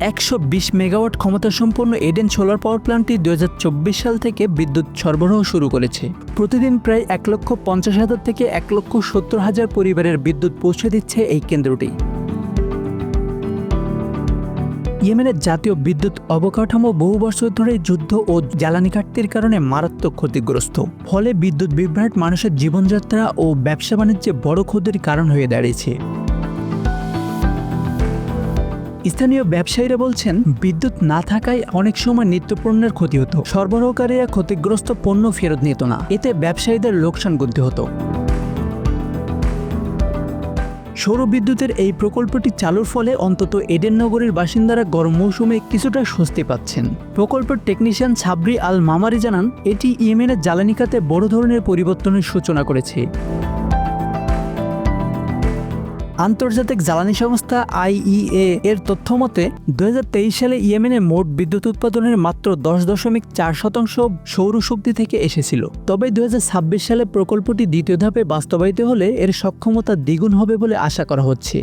একশো বিশ মেগাওয়াট ক্ষমতা সম্পন্ন এডেন সোলার পাওয়ার প্ল্যান্টটি দু হাজার চব্বিশ সাল থেকে বিদ্যুৎ সরবরাহ শুরু করেছে। প্রতিদিন প্রায় এক লক্ষ পঞ্চাশ হাজার থেকে এক লক্ষ সত্তর হাজার পরিবারের বিদ্যুৎ পৌঁছে দিচ্ছে এই কেন্দ্রটি। ইয়েমেনের জাতীয় বিদ্যুৎ অবকাঠামো বহু বছর ধরে যুদ্ধ ও জ্বালানি ঘাটতির কারণে মারাত্মক ক্ষতিগ্রস্ত। ফলে বিদ্যুৎ বিভ্রাট মানুষের জীবনযাত্রা ও ব্যবসা বাণিজ্যে বড় ক্ষতির কারণ হয়ে দাঁড়িয়েছে। স্থানীয় ব্যবসায়ীরা বলছেন, বিদ্যুৎ না থাকায় অনেক সময় নিত্যপণ্যের ক্ষতি হতো। সরবরাহকারীরা ক্ষতিগ্রস্ত পণ্য ফেরত নিত না। এতে ব্যবসায়ীদের লোকসান গুনতে হতো। সৌর বিদ্যুতের এই প্রকল্পটি চালুর ফলে অন্তত এডেন নগরীর বাসিন্দারা গরম মৌসুমে কিছুটা স্বস্তি পাচ্ছেন। প্রকল্পের টেকনিশিয়ান সাবরি আল মামারি জানান, এটি ইয়েমেনের জ্বালানি খাতে বড় ধরনের পরিবর্তনের সূচনা করেছে। আন্তর্জাতিক জ্বালানি সংস্থা আইইএ এর তথ্য মতে দু সালে ইয়েমেনে মোট বিদ্যুৎ উৎপাদনের মাত্র দশ দশমিক চার শতাংশ সৌরশক্তি থেকে এসেছিল। তবে দু হাজার ছাব্বিশ সালে প্রকল্পটি দ্বিতীয় ধাপে বাস্তবায়িত হলে এর সক্ষমতা দ্বিগুণ হবে বলে আশা করা হচ্ছে।